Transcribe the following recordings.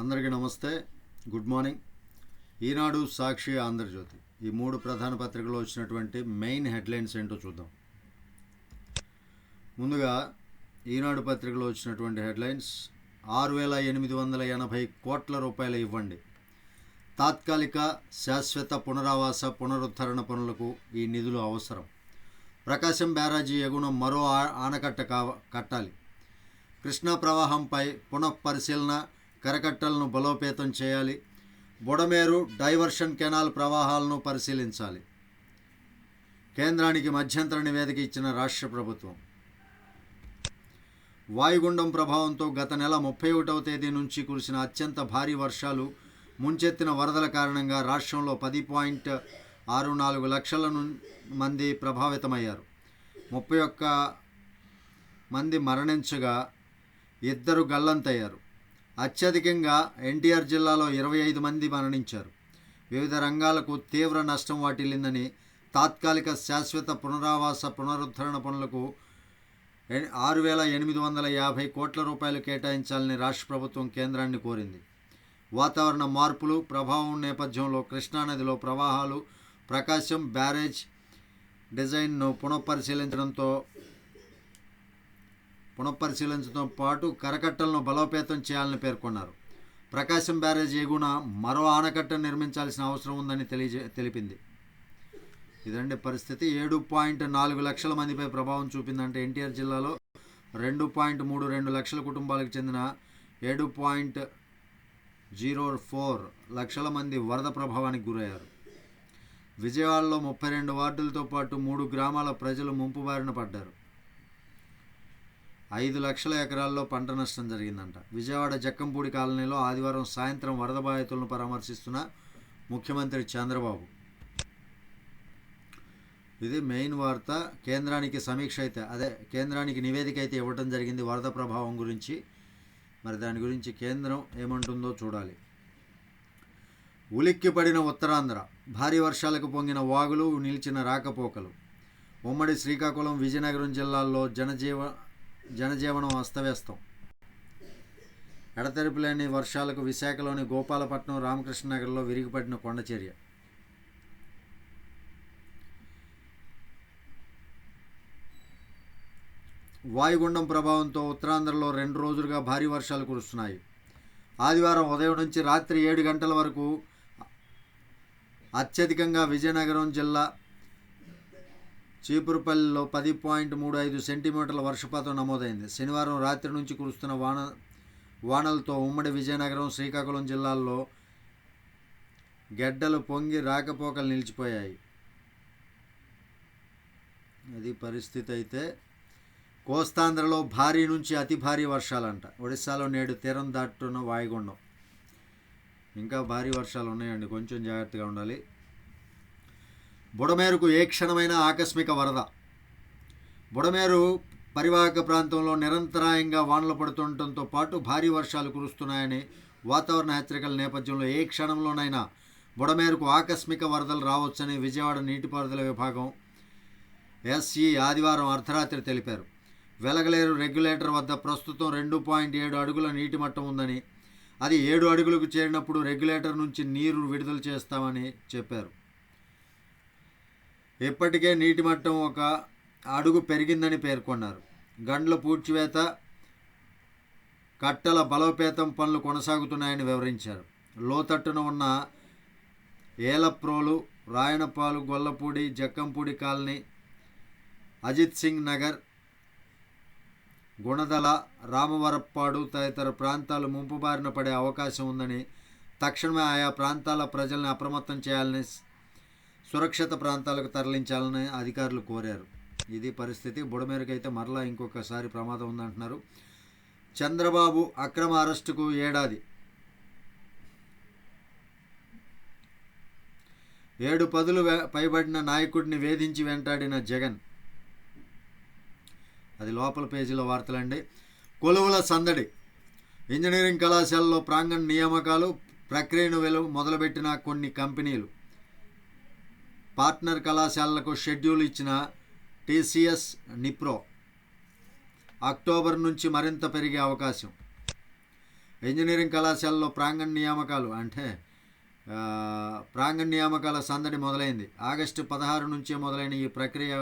అందరికీ నమస్తే. Good morning. ఈనాడు సాక్షి ఆంధ్రజ్యోతి. ఈ మూడు ప్రధాన పత్రికలు వచ్చినటువంటి మెయిన్ హెడ్లైన్స్ ఏంటో చూద్దాం. ముందుగా ఈనాడు పత్రికలో వచ్చినటువంటి హెడ్లైన్స్ ఆరు వేల ఎనిమిది వందల ఎనభై కోట్ల రూపాయలు ఇవ్వండి. తాత్కాలిక శాశ్వత పునరావాస పునరుద్ధరణ పనులకు ఈ నిధులు అవసరం. ప్రకాశం బ్యారాజీ ఎగున మరో ఆ- ఆనకట్ట కావ కట్టాలి. కృష్ణా ప్రవాహంపై పునఃపరిశీలన కరకట్టలను బలోపేతం చేయాలి. బుడమేరు డైవర్షన్ కెనాల్ ప్రవాహాలను పరిశీలించాలి. కేంద్రానికి మధ్యంతర నివేదిక ఇచ్చిన రాష్ట్ర ప్రభుత్వం. వాయుగుండం ప్రభావంతో గత నెల ముప్పై ఒకటవ తేదీ నుంచి కురిసిన అత్యంత భారీ వర్షాలు ముంచెత్తిన వరదల కారణంగా రాష్ట్రంలో పది పాయింట్ ఆరు నాలుగు లక్షల మంది ప్రభావితమయ్యారు. ముప్పై ఒక్క మంది మరణించగా ఇద్దరు గల్లంతయ్యారు. అత్యధికంగా ఎన్టీఆర్ జిల్లాలో ఇరవై ఐదు మంది మరణించారు. వివిధ రంగాలకు తీవ్ర నష్టం వాటిల్లిందని తాత్కాలిక శాశ్వత పునరావాస పునరుద్ధరణ పనులకు ఆరు వేల ఎనిమిది వందల యాభై కోట్ల రూపాయలు కేటాయించాలని రాష్ట్ర ప్రభుత్వం కేంద్రాన్ని కోరింది. వాతావరణ మార్పులు ప్రభావం నేపథ్యంలో కృష్ణానదిలో ప్రవాహాలు ప్రకాశం బ్యారేజ్ డిజైన్ను పునఃపరిశీలించడంతో పునఃపరిశీలించడంతో పాటు కరకట్టలను బలోపేతం చేయాలని పేర్కొన్నారు. ప్రకాశం బ్యారేజ్ ఎగున మరో ఆనకట్ట నిర్మించాల్సిన అవసరం ఉందని తెలియజే తెలిపింది. ఇదండి పరిస్థితి. ఏడు పాయింట్ నాలుగు లక్షల మందిపై ప్రభావం చూపిందంటే ఎన్టీఆర్ జిల్లాలో రెండు పాయింట్ మూడు రెండు లక్షల కుటుంబాలకు చెందిన ఏడు పాయింట్ జీరో ఫోర్ లక్షల మంది వరద ప్రభావానికి గురయ్యారు. విజయవాడలో ముప్పై రెండు వార్డులతో పాటు మూడు గ్రామాల ప్రజలు ముంపు బారిన పడ్డారు. ఐదు లక్షల ఎకరాల్లో పంట నష్టం జరిగిందంట. విజయవాడ జక్కంపూడి కాలనీలో ఆదివారం సాయంత్రం వరద బాధితులను పరామర్శిస్తున్న ముఖ్యమంత్రి చంద్రబాబు. ఇది మెయిన్ వార్త. కేంద్రానికి సమీక్ష అయితే అదే కేంద్రానికి నివేదిక అయితే ఇవ్వటం జరిగింది వరద ప్రభావం గురించి. మరి దాని గురించి కేంద్రం ఏమంటుందో చూడాలి. ఉలిక్కి పడిన ఉత్తరాంధ్ర భారీ వర్షాలకు పొంగిన వాగులు నిలిచిన రాకపోకలు. ఉమ్మడి శ్రీకాకుళం విజయనగరం జిల్లాల్లో జనజీవ జనజీవనం అస్తవ్యస్తం. ఎడతెరిపి లేని వర్షాలకు విశాఖలోని గోపాలపట్నం రామకృష్ణనగర్లో విరిగిపడిన కొండచర్య. వాయుగుండం ప్రభావంతో ఉత్తరాంధ్రలో రెండు రోజులుగా భారీ వర్షాలు కురుస్తున్నాయి. ఆదివారం ఉదయం నుంచి రాత్రి ఏడు గంటల వరకు అత్యధికంగా విజయనగరం జిల్లా చీపురుపల్లిలో పది పాయింట్ మూడు ఐదు సెంటీమీటర్ల వర్షపాతం నమోదైంది. శనివారం రాత్రి నుంచి కురుస్తున్న వాన వానలతో ఉమ్మడి విజయనగరం శ్రీకాకుళం జిల్లాల్లో గెడ్డలు పొంగి రాకపోకలు నిలిచిపోయాయి. అది పరిస్థితి అయితే కోస్తాంధ్రలో భారీ నుంచి అతి భారీ వర్షాలంట. ఒడిశాలో నేడు తీరం దాటున్న వాయుగుండం. ఇంకా భారీ వర్షాలు ఉన్నాయండి కొంచెం జాగ్రత్తగా ఉండాలి. బుడమేరుకు ఏ క్షణమైన ఆకస్మిక వరద. బుడమేరు పరివాహక ప్రాంతంలో నిరంతరాయంగా వానలు పడుతుండటంతో పాటు భారీ వర్షాలు కురుస్తున్నాయని వాతావరణ హెచ్చరికల నేపథ్యంలో ఏ క్షణంలోనైనా బుడమేరుకు ఆకస్మిక వరదలు రావచ్చని విజయవాడ నీటిపారుదల విభాగం ఎస్ఈ ఆదివారం అర్ధరాత్రి తెలిపారు. వెలగలేరు రెగ్యులేటర్ వద్ద ప్రస్తుతం రెండు పాయింట్ ఏడు అడుగుల నీటి మట్టం ఉందని అది ఏడు అడుగులకు చేరినప్పుడు రెగ్యులేటర్ నుంచి నీరు విడుదల చేస్తామని చెప్పారు. ఇప్పటికే నీటి మట్టం ఒక అడుగు పెరిగిందని పేర్కొన్నారు. గండ్ల పూడ్చివేత కట్టల బలోపేతం పనులు కొనసాగుతున్నాయని వివరించారు. లోతట్టున ఉన్న ఏలప్రోలు రాయనపాలు గొల్లపూడి జక్కంపూడి కాలనీ అజిత్ సింగ్ నగర్ గుణదల రామవరప్పాడు తదితర ప్రాంతాలు ముంపు బారిన పడే అవకాశం ఉందని తక్షణమే ఆయా ప్రాంతాల ప్రజల్ని అప్రమత్తం చేయాలని సురక్షిత ప్రాంతాలకు తరలించాలని అధికారులు కోరారు. ఇది పరిస్థితి. బుడమేరకైతే మరలా ఇంకొకసారి ప్రమాదం ఉందంటున్నారు. చంద్రబాబు అక్రమ అరెస్టుకు ఏడాది. ఏడు పదులు పైబడిన నాయకుడిని వేధించి వెంటాడిన జగన్. అది లోపల పేజీలో వార్తలండి. కొలువుల సందడి. ఇంజనీరింగ్ కళాశాలలో ప్రాంగణ నియామకాలు ప్రక్రియను వెలు మొదలుపెట్టిన కొన్ని కంపెనీలు. పార్ట్నర్ కళాశాలలకు షెడ్యూల్ ఇచ్చిన టీసీఎస్ నిప్రో అక్టోబర్ నుంచి మరింత పెరిగే అవకాశం. ఇంజనీరింగ్ కళాశాలలో ప్రాంగణ నియామకాలు అంటే ప్రాంగణ నియామకాల సందడి మొదలైంది. ఆగస్టు పదహారు నుంచే మొదలైన ఈ ప్రక్రియ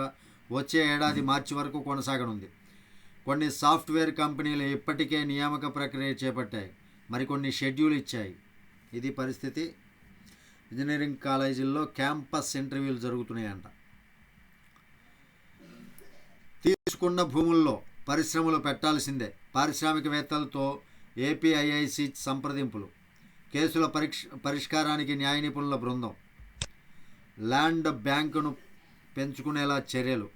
వచ్చే ఏడాది మార్చి వరకు కొనసాగనుంది. కొన్ని సాఫ్ట్వేర్ కంపెనీలు ఇప్పటికే నియామక ప్రక్రియ చేపట్టాయి. మరికొన్ని షెడ్యూల్ ఇచ్చాయి. ఇది పరిస్థితి. ఇంజనీరింగ్ కాలేజీల్లో క్యాంపస్ ఇంటర్వ్యూలు జరుగుతున్నాయంట. తీసుకున్న భూముల్లో పరిశ్రమలు పెట్టాల్సిందే. పారిశ్రామికవేత్తలతో ఏపీఐఐసి సంప్రదింపులు. కేసుల పరీక్ష పరిష్కారానికి న్యాయ నిపుణుల బృందం. ల్యాండ్ బ్యాంకును పెంచుకునేలా చర్యలు.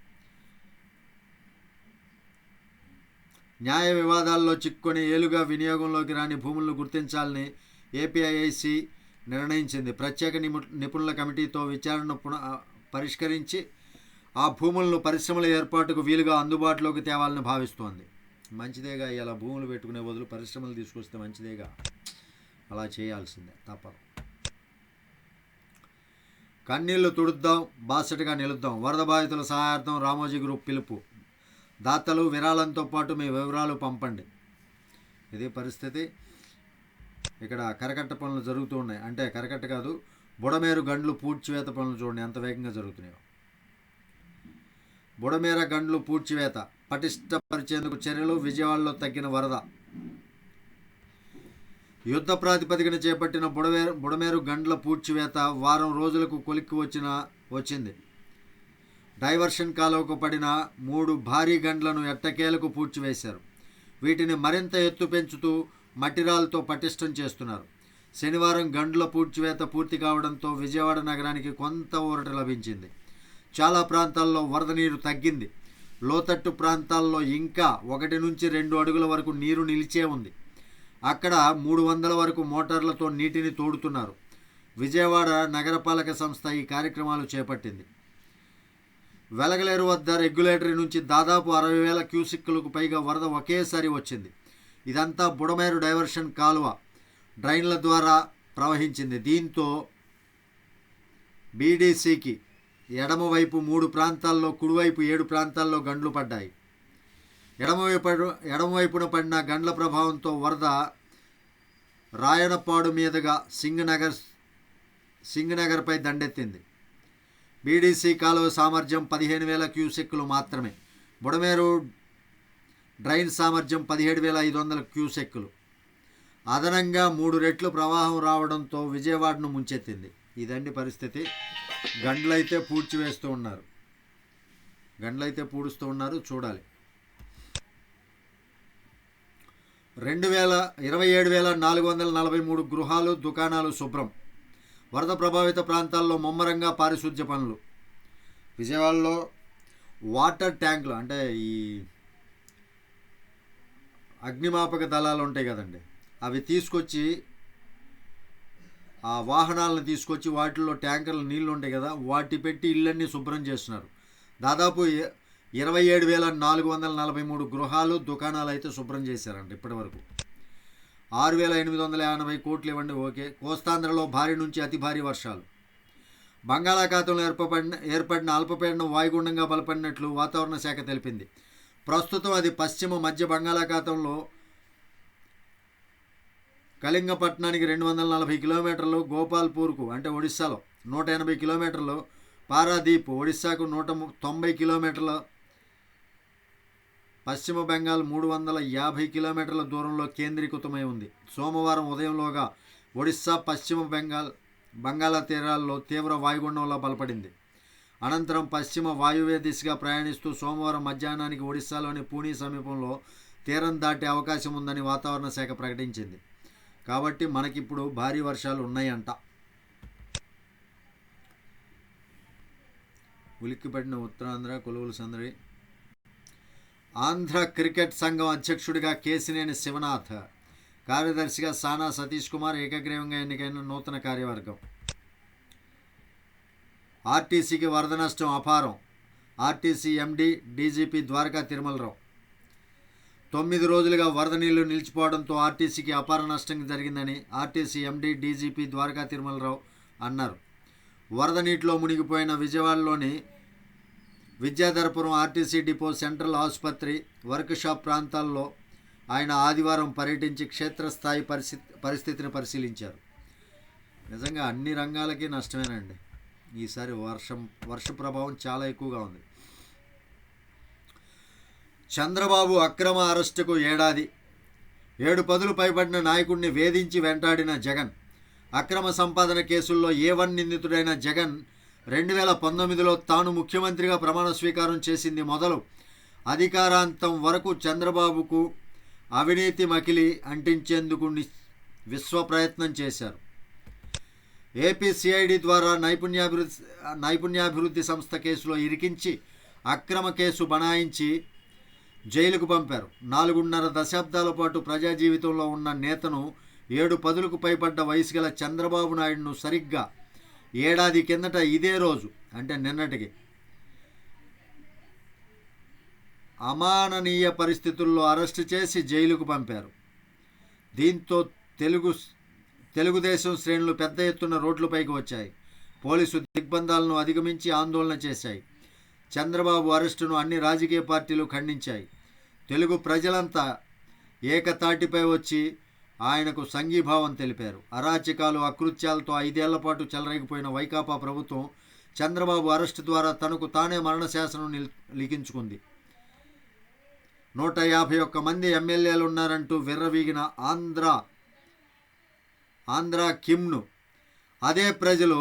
న్యాయ వివాదాల్లో చిక్కుకొని ఏలుగా వినియోగంలోకి రాని భూములను గుర్తించాలని ఏపీఐఐసి నిర్ణయించింది. ప్రత్యేక నిపుణుల కమిటీతో విచారణను పున పరిష్కరించి ఆ భూములను పరిశ్రమల ఏర్పాటుకు వీలుగా అందుబాటులోకి తేవాలని భావిస్తోంది. మంచిదేగా ఇలా భూములు పెట్టుకునే బదులు పరిశ్రమలు తీసుకొస్తే మంచిదేగా అలా చేయాల్సిందే తప్పదు. కన్నీళ్ళు తుడుద్దాం బాసటగా నిలుద్దాం. వరద బాధితుల సహాయార్థం రామోజీ గ్రూప్ పిలుపు. దాతలు విరాళంతో పాటు మీ వివరాలు పంపండి. ఇదే పరిస్థితి. ఇక్కడ కరకట్ట పనులు జరుగుతూ ఉన్నాయి. అంటే కరకట్ట కాదు బుడమేరు గండ్లు పూడ్చివేత పనులు చూడండి ఎంత వేగంగా జరుగుతున్నాయో. బుడమేర గండ్లు పూడ్చివేత పటిష్టపరిచేందుకు చర్యలు విజయవాడలో తగ్గిన వరద. యుద్ధ ప్రాతిపదికన చేపట్టిన బుడమేరు బుడమేరు గండ్ల పూడ్చివేత వారం రోజులకు కొలిక్కి వచ్చిన వచ్చింది. డైవర్షన్ కాలువకు పడిన మూడు భారీ గండ్లను ఎట్టకేలకు పూడ్చివేశారు. వీటిని మరింత ఎత్తు పెంచుతూ మట్టిరాలతో పటిష్టం చేస్తున్నారు. శనివారం గండ్ల పూడ్చివేత పూర్తి కావడంతో విజయవాడ నగరానికి కొంత ఊరట లభించింది. చాలా ప్రాంతాల్లో వరద నీరు తగ్గింది. లోతట్టు ప్రాంతాల్లో ఇంకా ఒకటి నుంచి రెండు అడుగుల వరకు నీరు నిలిచే ఉంది. అక్కడ మూడు వందల వరకు మోటార్లతో నీటిని తోడుతున్నారు. విజయవాడ నగరపాలక సంస్థ ఈ కార్యక్రమాలు చేపట్టింది. వెలగలేరు వద్ద రెగ్యులేటరీ నుంచి దాదాపు అరవై వేల క్యూసిక్కులకు పైగా వరద ఒకేసారి వచ్చింది. ఇదంతా బుడమేరు డైవర్షన్ కాలువ డ్రైన్ల ద్వారా ప్రవహించింది. దీంతో బీడీసీకి ఎడమవైపు మూడు ప్రాంతాల్లో కుడివైపు ఏడు ప్రాంతాల్లో గండ్లు పడ్డాయి. ఎడమవైపు ఎడమవైపున పడిన గండ్ల ప్రభావంతో వరద రాయనపాడు మీదుగా సింగనగర్ సింగనగర్పై దండెత్తింది. బీడీసీ కాలువ సామర్థ్యం పదిహేను వేల క్యూసెక్కులు మాత్రమే. బుడమేరు డ్రైన్ సామర్థ్యం పదిహేడు వేల ఐదు వందల క్యూసెక్కులు. అదనంగా మూడు రెట్లు ప్రవాహం రావడంతో విజయవాడను ముంచెత్తింది. ఇదండి పరిస్థితి. గండ్లైతే పూడ్చివేస్తూ ఉన్నారు. గండ్లైతే పూడుస్తూ ఉన్నారు చూడాలి. రెండు వేల ఇరవై ఏడు వేల నాలుగు వందల నలభై మూడు గృహాలు దుకాణాలు శుభ్రం. వరద ప్రభావిత ప్రాంతాల్లో ముమ్మరంగా పారిశుద్ధ్య పనులు. విజయవాడలో వాటర్ ట్యాంకులు అంటే ఈ అగ్నిమాపక దళాలు ఉంటాయి కదండి. అవి తీసుకొచ్చి ఆ వాహనాలను తీసుకొచ్చి వాటిల్లో ట్యాంకర్లు నీళ్ళు ఉంటాయి కదా వాటి పెట్టి ఇళ్ళన్నీ శుభ్రం చేస్తున్నారు. దాదాపు ఇరవై ఏడు వేల నాలుగు వందల నలభై మూడు గృహాలు దుకాణాలు అయితే శుభ్రం చేశారంట ఇప్పటివరకు ఆరు వేల ఎనిమిది వందల ఎనభై కోట్లు ఇవ్వండి ఓకే. కోస్తాంధ్రలో భారీ నుంచి అతి భారీ వర్షాలు. బంగాళాఖాతంలో ఏర్పడిన ఏర్పడిన అల్పపీడనం వాయుగుండంగా బలపడినట్లు వాతావరణ శాఖ తెలిపింది. ప్రస్తుతం అది పశ్చిమ మధ్య బంగాళాఖాతంలో కళింగపట్నానికి రెండు వందల నలభై కిలోమీటర్లు గోపాల్పూర్కు అంటే ఒడిస్సాలో నూట ఎనభై కిలోమీటర్లు పారాదీప్ ఒడిస్సాకు నూట ము- తొంభై కిలోమీటర్ల పశ్చిమ బెంగాల్ మూడు వందల యాభై కిలోమీటర్ల దూరంలో కేంద్రీకృతమై ఉంది. సోమవారం ఉదయంలోగా ఒడిస్సా పశ్చిమ బెంగాల్ బంగాళా తీరాల్లో తీవ్ర వాయుగుండంలో బలపడింది. అనంతరం పశ్చిమ వాయువ్య దిశగా ప్రయాణిస్తూ సోమవారం మధ్యాహ్నానికి ఒడిస్సాలోని పూణే సమీపంలో తీరం దాటే అవకాశం ఉందని వాతావరణ శాఖ ప్రకటించింది. కాబట్టి మనకిప్పుడు భారీ వర్షాలు ఉన్నాయంట ఉలిక్కిపడిన ఉత్తరాంధ్ర కొలువులు సందడి. ఆంధ్ర క్రికెట్ సంఘం అధ్యక్షుడిగా కేసినేని శివనాథ్ కార్యదర్శిగా సానా సతీష్ కుమార్ ఏకగ్రీవంగా ఎన్నికైన నూతన కార్యవర్గం. ఆర్టీసీకి వరద నష్టం అపారం. RTC MD DGP Dwaraka Tirumalarao. తొమ్మిది రోజులుగా వరద నీళ్ళు నిలిచిపోవడంతో ఆర్టీసీకి అపార నష్టం జరిగిందని RTC MD DGP Dwaraka Tirumalarao అన్నారు. వరద నీటిలో మునిగిపోయిన విజయవాడలోని విద్యాధరపురం ఆర్టీసీ డిపో సెంట్రల్ ఆసుపత్రి వర్క్ షాప్ ప్రాంతాల్లో ఆయన ఆదివారం పర్యటించి క్షేత్రస్థాయి పరిస్థితి పరిస్థితిని పరిశీలించారు. నిజంగా అన్ని రంగాలకి నష్టమేనండి. ఈసారి వర్షం వర్ష ప్రభావం చాలా ఎక్కువగా ఉంది. చంద్రబాబు అక్రమ అరెస్టుకు ఏడాది. ఏడు పదులు పైబడిన నాయకుడిని వేధించి వెంటాడిన జగన్. అక్రమ సంపాదన కేసుల్లో ఏ వన్ నిందితుడైన జగన్ రెండు వేల పంతొమ్మిదిలో తాను ముఖ్యమంత్రిగా ప్రమాణ స్వీకారం చేసింది మొదలు. అధికారాంతం వరకు చంద్రబాబుకు అవినీతి మకిలి అంటించేందుకు విశ్వ ప్రయత్నం చేశారు. ఏపీసీఐడి ద్వారా నైపుణ్యాభివృద్ధి నైపుణ్యాభివృద్ధి సంస్థ కేసులో ఇరికించి అక్రమ కేసు బనాయించి జైలుకు పంపారు. నాలుగున్నర దశాబ్దాల పాటు ప్రజా జీవితంలో ఉన్న నేతను ఏడు పదులకు పైబడ్డ వయసు గల చంద్రబాబు నాయుడును సరిగ్గా ఏడాది కిందట ఇదే రోజు అంటే నిన్నటికి అమాననీయ పరిస్థితుల్లో అరెస్టు చేసి జైలుకు పంపారు. దీంతో తెలుగు తెలుగుదేశం శ్రేణులు పెద్ద ఎత్తున రోడ్లపైకి వచ్చాయి. పోలీసు దిగ్బంధాలను అధిగమించి ఆందోళన చేశాయి. చంద్రబాబు అరెస్టును అన్ని రాజకీయ పార్టీలు ఖండించాయి. తెలుగు ప్రజలంతా ఏకతాటిపై వచ్చి ఆయనకు సంఘీభావం తెలిపారు. అరాచకాలు అకృత్యాలతో ఐదేళ్ళ పాటు చెలరేగిపోయిన వైకాపా ప్రభుత్వం చంద్రబాబు అరెస్టు ద్వారా తనకు తానే మరణశాసనం నిల్- లిఖించుకుంది. నూట యాభై ఒక్క మంది ఎమ్మెల్యేలు ఉన్నారంటూ విర్రవీగిన ఆంధ్ర ఆంధ్ర కిమ్ను. అదే ప్రజలు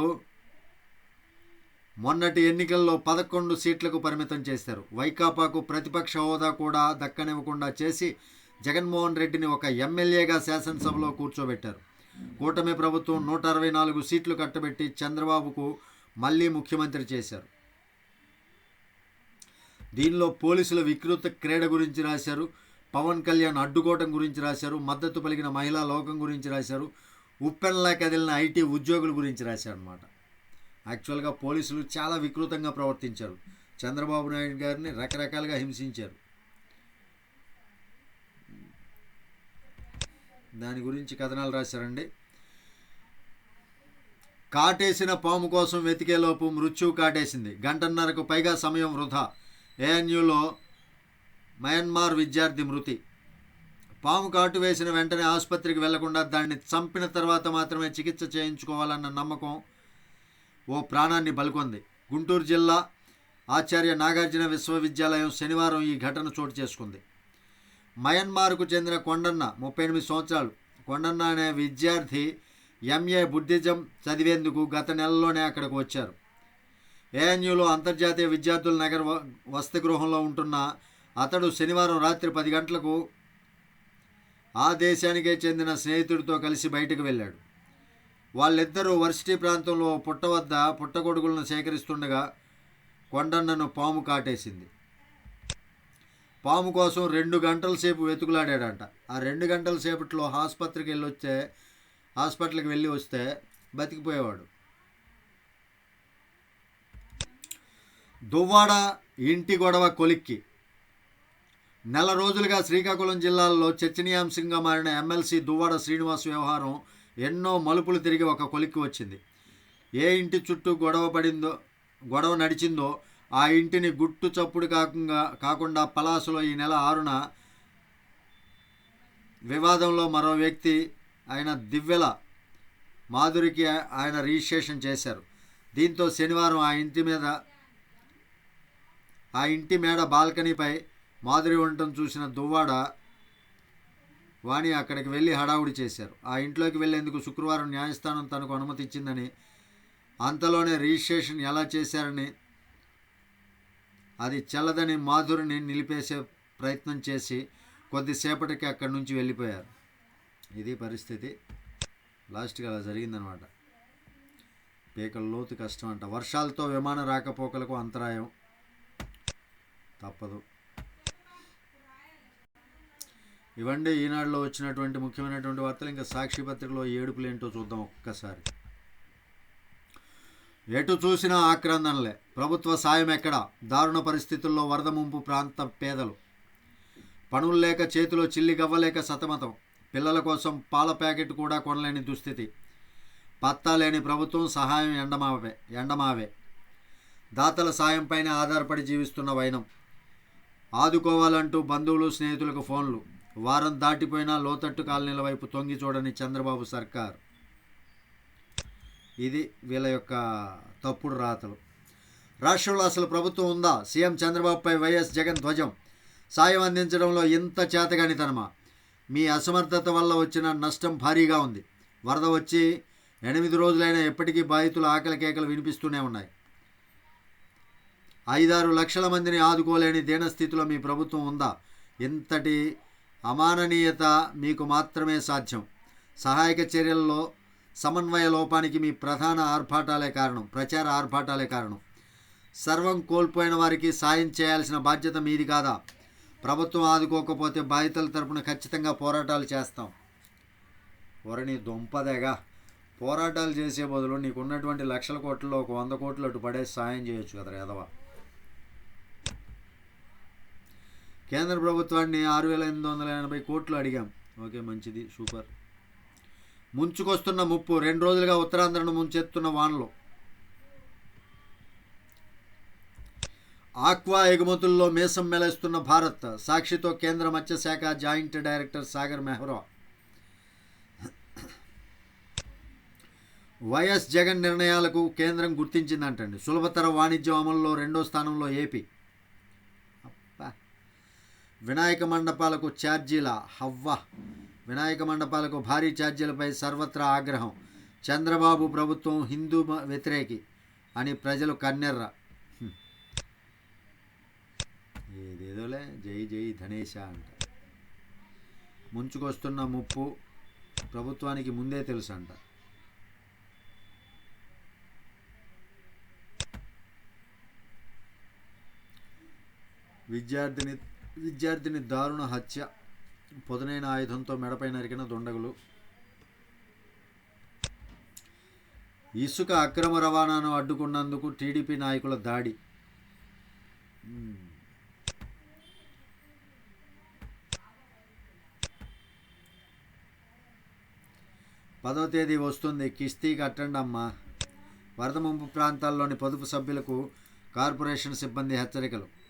మొన్నటి ఎన్నికల్లో పదకొండు సీట్లకు పరిమితం చేశారు. వైకాపాకు ప్రతిపక్ష హోదా కూడా దక్కనివ్వకుండా చేసి జగన్మోహన్ రెడ్డిని ఒక ఎమ్మెల్యేగా శాసనసభలో కూర్చోబెట్టారు. కూటమి ప్రభుత్వం నూట అరవై నాలుగు సీట్లు కట్టబెట్టి చంద్రబాబుకు మళ్ళీ ముఖ్యమంత్రి చేశారు. దీనిలో పోలీసుల వికృత క్రీడ గురించి రాశారు. పవన్ కళ్యాణ్ అడ్డుకోవటం గురించి రాశారు. మద్దతు పలికిన మహిళా లోకం గురించి రాశారు. ఉప్పెనలా కదిలిన ఐటీ ఉద్యోగుల గురించి రాశారు అనమాట యాక్చువల్గా పోలీసులు చాలా వికృతంగా ప్రవర్తించారు. చంద్రబాబు నాయుడు గారిని రకరకాలుగా హింసించారు. దాని గురించి కథనాలు రాశారండి. కాటేసిన పాము కోసం వెతికేలోపు మృత్యువు కాటేసింది. గంటన్నరకు పైగా సమయం వృధా. ఏఎన్యూలో మయన్మార్ విద్యార్థి మృతి. పాము కాటు వేసిన వెంటనే ఆసుపత్రికి వెళ్ళకుండా దాన్ని చంపిన తర్వాత మాత్రమే చికిత్స చేయించుకోవాలన్న నమ్మకం ఓ ప్రాణాన్ని పలుకొంది గుంటూరు జిల్లా ఆచార్య నాగార్జున విశ్వవిద్యాలయం శనివారం ఈ ఘటన చోటు చేసుకుంది. మయన్మార్కు చెందిన కొండన్న ముప్పై ఎనిమిది సంవత్సరాలు. కొండన్న అనే విద్యార్థి ఎంఏ బుద్ధిజం చదివేందుకు గత నెలలోనే అక్కడికి వచ్చారు. ఏఎన్యూలో అంతర్జాతీయ విద్యార్థుల నగర్ వసతి గృహంలో ఉంటున్న అతడు శనివారం రాత్రి పది గంటలకు ఆ దేశానికే చెందిన స్నేహితుడితో కలిసి బయటకు వెళ్ళాడు. వాళ్ళిద్దరూ వర్సిటీ ప్రాంతంలో పుట్ట వద్ద పుట్టగొడుగులను సేకరిస్తుండగా కొండన్నను పాము కాటేసింది. పాము కోసం రెండు గంటల సేపు వెతుకులాడాడంట. ఆ రెండు గంటల సేపట్లో ఆసుపత్రికి వెళ్ళి వస్తే హాస్పిటల్కి వెళ్ళి వస్తే బతికిపోయేవాడు. దువ్వాడ ఇంటి గొడవ కొలిక్కి. నెల రోజులుగా శ్రీకాకుళం జిల్లాలో చర్చనీయాంశంగా మారిన ఎమ్మెల్సీ దువ్వాడ శ్రీనివాస్ వ్యవహారం ఎన్నో మలుపులు తిరిగి ఒక కొలిక్కి వచ్చింది. ఏ ఇంటి చుట్టూ గొడవ పడిందో గొడవ నడిచిందో ఆ ఇంటిని గుట్టు చప్పుడు కాకుండా కాకుండా పలాసలో ఈ నెల ఆరున వివాదంలో మరో వ్యక్తి ఆయన దివ్యల మాధురికి ఆయన రిజిస్ట్రేషన్ చేశారు. దీంతో శనివారం ఆ ఇంటి మీద ఆ ఇంటి మేడ బాల్కనీపై మాధురి ఉండటం చూసిన దువ్వాడ వాణి అక్కడికి వెళ్ళి హడావుడి చేశారు. ఆ ఇంట్లోకి వెళ్ళేందుకు శుక్రవారం న్యాయస్థానం తనకు అనుమతి ఇచ్చిందని అంతలోనే రిజిస్ట్రేషన్ ఎలా చేశారని అది చెల్లదని మాధురిని నిలిపేసే ప్రయత్నం చేసి కొద్దిసేపటికి అక్కడి నుంచి వెళ్ళిపోయారు. ఇది పరిస్థితి. లాస్ట్గా అలా జరిగిందనమాట పీకల లోతు కష్టం అంట. వర్షాలతో విమాన రాకపోకలకు అంతరాయం తప్పదు. ఇవండి ఈనాడులో వచ్చినటువంటి ముఖ్యమైనటువంటి వార్తలు ఇంకా సాక్షి పత్రికలో ఏడుపులు ఏంటో చూద్దాం ఒక్కసారి. ఎటు చూసినా ఆక్రందనలే. ప్రభుత్వ సాయం ఎక్కడ? దారుణ పరిస్థితుల్లో వరద ముంపు ప్రాంత పేదలు. పనులు లేక చేతిలో చిల్లి గవ్వలేక సతమతం. పిల్లల కోసం పాల ప్యాకెట్ కూడా కొనలేని దుస్థితి. పత్తా లేని ప్రభుత్వం సహాయం ఎండమావే ఎండమావే. దాతల సాయంపైనే ఆధారపడి జీవిస్తున్న వైనం. ఆదుకోవాలంటూ బంధువులు స్నేహితులకు ఫోన్లు. వారం దాటిపోయినా లోతట్టు కాలనీల వైపు తొంగి చూడని చంద్రబాబు సర్కార్. ఇది వీళ్ళ యొక్క తప్పుడు రాతలు. రాష్ట్రంలో అసలు ప్రభుత్వం ఉందా? సీఎం చంద్రబాబుపై వైఎస్ జగన్ ధ్వజం. సాయం అందించడంలో ఇంత చేతగానితనమా? మీ అసమర్థత వల్ల వచ్చిన నష్టం భారీగా ఉంది. వరద వచ్చి ఎనిమిది రోజులైనా ఎప్పటికీ బాధితుల ఆకలి కేకలు వినిపిస్తూనే ఉన్నాయి. ఐదారు లక్షల మందిని ఆదుకోలేని దీనస్థితిలో మీ ప్రభుత్వం ఉందా? ఇంతటి అమాననీయత మీకు మాత్రమే సాధ్యం. సహాయక చర్యల్లో సమన్వయ లోపానికి మీ ప్రధాన ఆర్భాటాలే కారణం ప్రచార ఆర్భాటాలే కారణం. సర్వం కోల్పోయిన వారికి సాయం చేయాల్సిన బాధ్యత మీది కాదా? ప్రభుత్వం ఆదుకోకపోతే బాధితుల తరపున ఖచ్చితంగా పోరాటాలు చేస్తాం. వరని దొంపదేగా. పోరాటాలు చేసే బదులు నీకు ఉన్నటువంటి లక్షల కోట్లలో ఒక వంద కోట్లు అటు పడే సాయం చేయొచ్చు కదా ఎదవా కేంద్ర ప్రభుత్వాన్ని ఆరు వేల ఎనిమిది వందల ఎనభై కోట్లు అడిగాం. ఓకే మంచిది సూపర్. ముంచుకొస్తున్న ముప్పు రెండు రోజులుగా ఉత్తరాంధ్రను ముంచెత్తున్న వానలు. ఆక్వా ఎగుమతుల్లో మేసం మెలేస్తున్న భారత్. సాక్షితో కేంద్ర మత్స్యశాఖ joint director Sagar Mehra. YS Jagan నిర్ణయాలకు కేంద్రం గుర్తించిందంటండి. సులభతర వాణిజ్యం అమలులో రెండో స్థానంలో ఏపీ. వినాయక మండపాలకు ఛార్జీల హవ్వ. వినాయక మండపాలకు భారీ ఛార్జీలపై సర్వత్రా ఆగ్రహం. చంద్రబాబు ప్రభుత్వం హిందూ మ- వ్యతిరేకి అని ప్రజలు కన్నెర్ర. ఏదేదోలే జై జై ధనేశ అంట. ముంచుకొస్తున్న ముప్పు ప్రభుత్వానికి ముందే తెలుసు అంట విద్యార్థిని విద్యార్థిని దారుణ హత్య పొదనైన ఆయుధంతో మెడపై నరికిన దుండగులు. ఇసుక అక్రమ రవాణాను అడ్డుకున్నందుకు టీడీపీ నాయకుల దాడి. పదో తేదీ వస్తుంది. కిస్తీ కట్టండి అమ్మా. వరద ముంపు ప్రాంతాల్లోని పొదుపు సభ్యులకు కార్పొరేషన్ సిబ్బంది హెచ్చరికలు.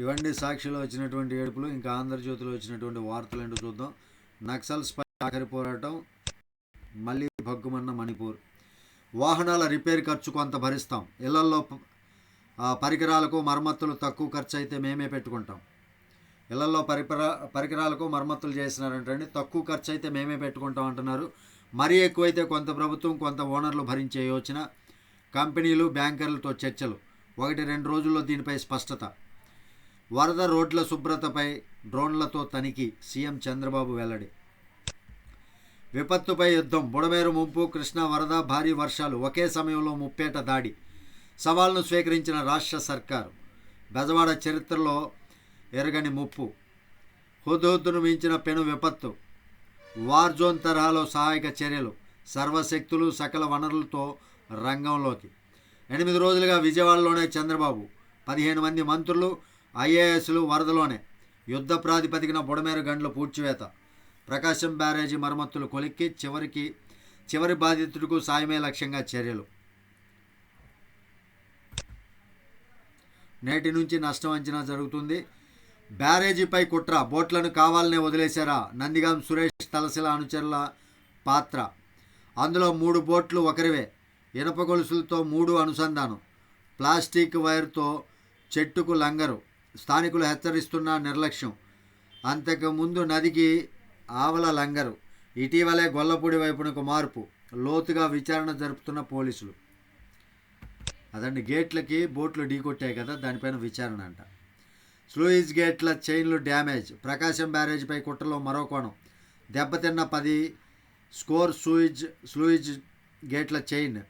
ఇవన్నీ సాక్షిలో వచ్చినటువంటి ఏడుపులు ఇంకా ఆంధ్రజ్యోతిలో వచ్చినటువంటి వార్తలు ఏంటో చూద్దాం. నక్సల్స్ పై ఆఖరి పోరాటం మళ్ళీ భగ్గుమన్న మణిపూర్. వాహనాల రిపేర్ ఖర్చు కొంత భరిస్తాం. ఇళ్ళల్లో పరికరాలకు మరమ్మతులు తక్కువ ఖర్చు అయితే మేమే పెట్టుకుంటాం. ఇళ్ళలో పరికర పరికరాలకు మరమ్మతులు చేసినారంటండి తక్కువ ఖర్చు అయితే మేమే పెట్టుకుంటాం అంటున్నారు. మరీ ఎక్కువైతే కొంత ప్రభుత్వం కొంత ఓనర్లు భరించే యోచన. కంపెనీలు బ్యాంకర్లతో చర్చలు. ఒకటి రెండు రోజుల్లో దీనిపై స్పష్టత. వరద రోడ్ల శుభ్రతపై డ్రోన్లతో తనిఖీ సీఎం చంద్రబాబు వెల్లడి. విపత్తుపై యుద్ధం బుడమేరు ముంపు కృష్ణా వరద భారీ వర్షాలు ఒకే సమయంలో ముప్పేట దాడి. సవాల్ను స్వీకరించిన రాష్ట్ర సర్కారు. బెజవాడ చరిత్రలో ఎరగని ముప్పు. హుద్దును మించిన పెను విపత్తు. వార్ జోన్ తరహాలో సహాయక చర్యలు. సర్వశక్తులు సకల వనరులతో రంగంలోకి. ఎనిమిది రోజులుగా విజయవాడలోనే చంద్రబాబు. పదిహేను మంది మంత్రులు ఐఏఎస్లు వరదలోనే. యుద్ధ ప్రాతిపదికన బుడమేరు గండ్ల పూడ్చివేత. ప్రకాశం బ్యారేజీ మరమ్మతులు కొలిక్కి చివరికి చివరి బాధితుడికు సాయమే లక్ష్యంగా చర్యలు. నేటి నుంచి నష్టం అంచనా జరుగుతుంది. బ్యారేజీపై కుట్ర బోట్లను కావాలనే వదిలేశారా? నందిగాం సురేష్ తలసిల అనుచరుల పాత్ర. అందులో మూడు బోట్లు ఒకరివే. ఇనప గొలుసులతో మూడు అనుసంధానం. ప్లాస్టిక్ వైర్తో చెట్టుకు లంగరు. స్థానికులు హెచ్చరిస్తున్న నిర్లక్ష్యం. అంతకుముందు నదికి ఆవల లంగరు ఇటీవలే గొల్లపూడి వైపునకు మార్పు లోతుగా విచారణ జరుపుతున్న పోలీసులు. అదండి గేట్లకి బోట్లు ఢీకొట్టాయి కదా దానిపైన విచారణ అంట. స్లూయిజ్ గేట్ల చైన్లు డ్యామేజ్ ప్రకాశం బ్యారేజ్పై కుట్రలో మరో కోణం. దెబ్బతిన్న పది స్కోర్ సూయిజ్ స్లూయిజ్ గేట్ల చైన్.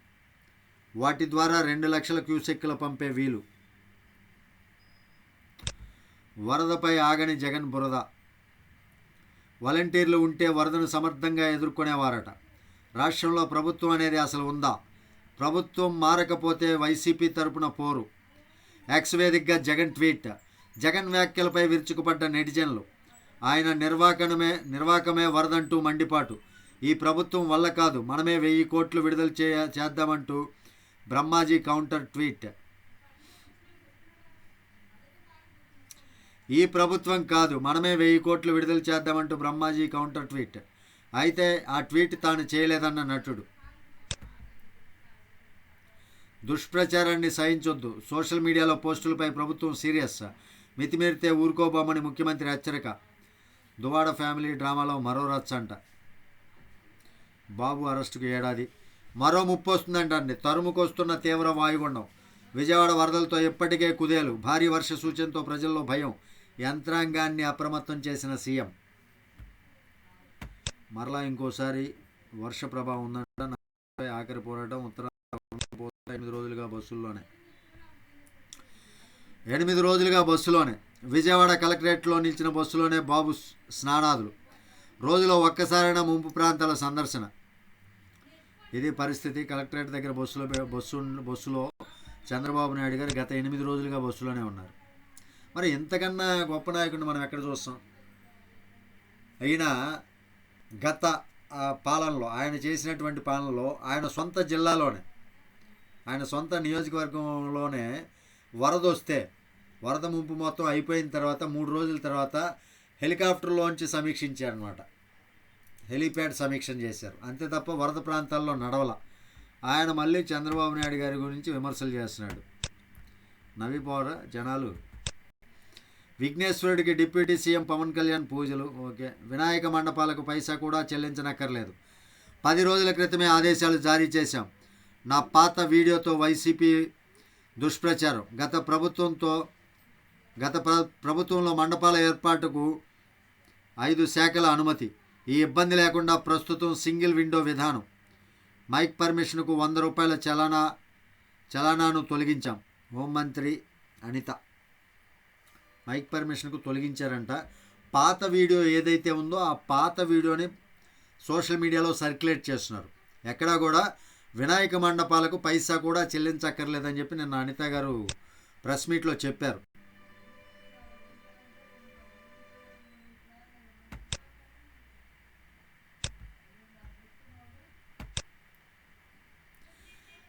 వాటి ద్వారా రెండు లక్షల క్యూసెక్కులు పంపే వీలు. వరదపై ఆగని జగన్ బురద. వాలంటీర్లు ఉంటే వరదను సమర్థంగా ఎదుర్కొనేవారట. రాష్ట్రంలో ప్రభుత్వం అనేది అసలు ఉందా? ప్రభుత్వం మారకపోతే వైసీపీ తరపున పోరు. X Jagan tweet. జగన్ వ్యాఖ్యలపై విరుచుకుపడ్డ నెటిజన్లు. ఆయన నిర్వాకమే నిర్వాకమే వరదంటూ మండిపాటు. ఈ ప్రభుత్వం వల్ల కాదు మనమే వెయ్యి కోట్లు విడుదల చేయ చేద్దామంటూ బ్రహ్మాజీ కౌంటర్ ట్వీట్. ఈ ప్రభుత్వం కాదు మనమే వెయ్యి కోట్లు విడుదల చేద్దామంటూ బ్రహ్మాజీ కౌంటర్ ట్వీట్. అయితే ఆ ట్వీట్ తాను చేయలేదన్న నటుడు. దుష్ప్రచారాన్ని సహించొద్దు. సోషల్ మీడియాలో పోస్టులపై ప్రభుత్వం సీరియస్. మితిమీరితే ఊరుకోబోమని ముఖ్యమంత్రి హెచ్చరిక. దువాడ ఫ్యామిలీ డ్రామాలో మరో రచ్చ అంట. బాబు అరెస్టుకు ఏడాది. మరో ముప్పు వస్తుందంటండి తరుముకొస్తున్న తీవ్ర వాయుగుండం. విజయవాడ వరదలతో ఇప్పటికే కుదేలు. భారీ వర్ష సూచనతో ప్రజల్లో భయం. యంత్రాంగాన్ని అప్రమత్తం చేసిన సీఎం. మరలా ఇంకోసారి వర్ష ప్రభావం ఉందంట ఆఖరి పోరాటం ఉత్తర ఎనిమిది రోజులుగా బస్సుల్లోనే. ఎనిమిది రోజులుగా బస్సులోనే. విజయవాడ కలెక్టరేట్లో నిలిచిన బస్సులోనే బాబు స్నానాదులు. రోజులో ఒక్కసారైనా ముంపు ప్రాంతాల సందర్శన. ఇది పరిస్థితి. కలెక్టరేట్ దగ్గర బస్సులో బస్సు బస్సులో చంద్రబాబు నాయుడు గారు గత ఎనిమిది రోజులుగా బస్సులోనే ఉన్నారు. మరి ఇంతకన్నా గొప్ప నాయకుడిని మనం ఎక్కడ చూస్తాం? అయినా గత పాలనలో ఆయన చేసినటువంటి పాలనలో ఆయన సొంత జిల్లాలోనే ఆయన సొంత నియోజకవర్గంలోనే వరద వస్తే వరద ముంపు మొత్తం అయిపోయిన తర్వాత మూడు రోజుల తర్వాత హెలికాప్టర్లోంచి సమీక్షించారనమాట హెలిప్యాడ్ సమీక్ష చేశారు. అంతే తప్ప వరద ప్రాంతాల్లో నడవల. ఆయన మళ్ళీ చంద్రబాబు నాయుడు గారి గురించి విమర్శలు చేస్తున్నాడు. నవ్విపోరా జనాలు. విఘ్నేశ్వరుడికి డిప్యూటీ సీఎం పవన్ కళ్యాణ్ పూజలు. ఓకే. వినాయక మండపాలకు పైసా కూడా చెల్లించనక్కర్లేదు. పది రోజుల క్రితమే ఆదేశాలు జారీ చేశాం. నా పాత వీడియోతో వైసీపీ దుష్ప్రచారం. గత ప్రభుత్వంతో గత ప్ర ప్రభుత్వంలో మండపాల ఏర్పాటుకు ఐదు శాఖల అనుమతి. ఈ ఇబ్బంది లేకుండా ప్రస్తుతం సింగిల్ విండో విధానం. మైక్ పర్మిషన్కు వంద రూపాయల చలానా చలానాను తొలగించాం. హోంమంత్రి అనిత. మైక్ పర్మిషన్కు తొలగించారంట. పాత వీడియో ఏదైతే ఉందో ఆ పాత వీడియోని సోషల్ మీడియాలో సర్క్యులేట్ చేస్తున్నారు. ఎక్కడా కూడా వినాయక మండపాలకు పైసా కూడా చెల్లించక్కర్లేదని చెప్పి నిన్న అనిత గారు ప్రెస్ మీట్లో చెప్పారు.